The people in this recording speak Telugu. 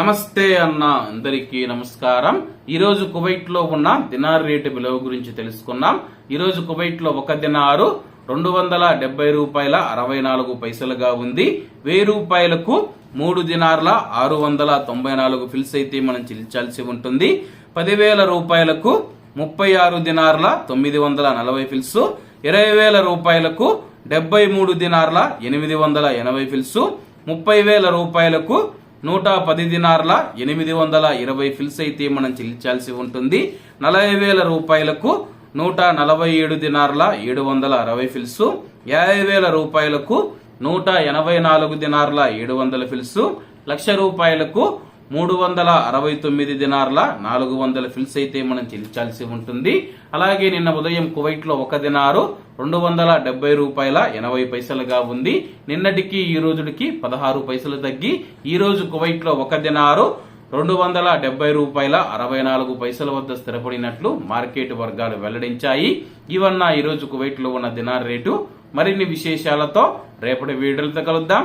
నమస్తే అన్న అందరికీ నమస్కారం. ఈరోజు కువైట్లో ఉన్న దినార్ రేటు విలువ గురించి తెలుసుకున్నాం ఈరోజు కువైట్లో ఒక దినారు రెండు వందల డెబ్బై రూపాయల అరవై నాలుగు పైసలుగా ఉంది. వెయ్యి రూపాయలకు మూడు దినార్ల ఆరు వందల తొంభై నాలుగు ఫిల్స్ అయితే మనం చెల్లించాల్సి ఉంటుంది. పదివేల రూపాయలకు ముప్పై ఆరు దినార్ల తొమ్మిది వందల నలభై ఫిల్స్. ఇరవై వేల రూపాయలకు డెబ్బై మూడు దినార్ల ఎనిమిది వందల ఎనభై ఫిల్స్. ముప్పై వేల రూపాయలకు నూట పది దినార్ల ఎనిమిది వందల ఇరవై ఫిల్స్ అయితే మనం చెల్లించాల్సి ఉంటుంది. నలభై వేల రూపాయలకు నూట నలభై ఏడు దినార్ల ఏడు వందల అరవై ఫిల్స్ యాభై వేల రూపాయలకు నూట ఎనభై నాలుగు దినార్ల ఏడు వందల ఫిల్స్ లక్ష రూపాయలకు మూడు వందల అరవై తొమ్మిది దినార్ల నాలుగు వందల ఫిల్స్ అయితే మనం చెల్లించాల్సి ఉంటుంది. అలాగే నిన్న ఉదయం కువైట్లో ఒక దినారు రెండు వందల డెబ్బై రూపాయల ఎనభై పైసలుగా ఉంది. నిన్నటికి ఈ రోజుకి పదహారు పైసలు తగ్గి ఈ రోజు కువైట్లో ఒక దినారు రెండు వందల డెబ్బై రూపాయల అరవై నాలుగు పైసల వద్ద స్థిరపడినట్లు మార్కెట్ వర్గాలు వెల్లడించాయి. ఇవన్న ఈ రోజు కువైట్లో ఉన్న దినార్ రేటు. మరిన్ని విశేషాలతో రేపటి వీడియోలతో కలుద్దాం.